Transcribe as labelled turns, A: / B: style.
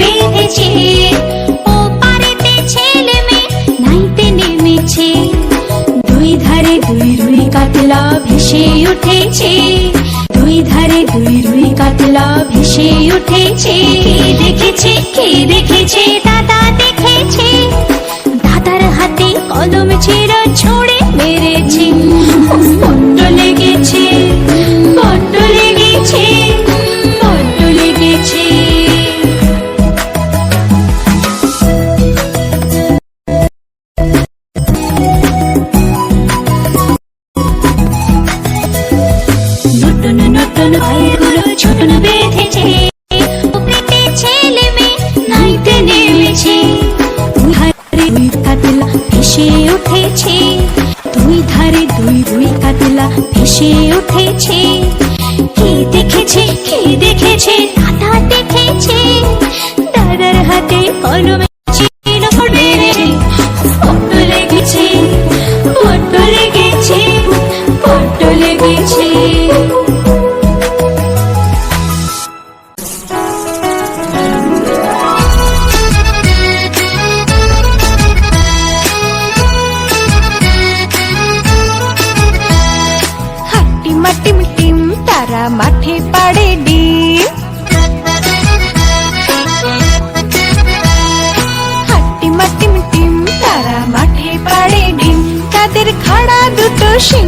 A: বেঁধেছে। ও পারেতে ছেলে মেয়ে নাইতে নেমেছে। দুই ধারে দুই রুই কাতলা ভেসে উঠেছে। দুই ধারে দুই রুই কাতলা ভেসে উঠেছে। দেখেছে ছোটন ধারে দুই কাতলা ভেসে উঠেছে। উঠেছে। কে দেখেছে কে দেখেছে, দাদা দেখেছে। দাদার হাতে কলম
B: pushing.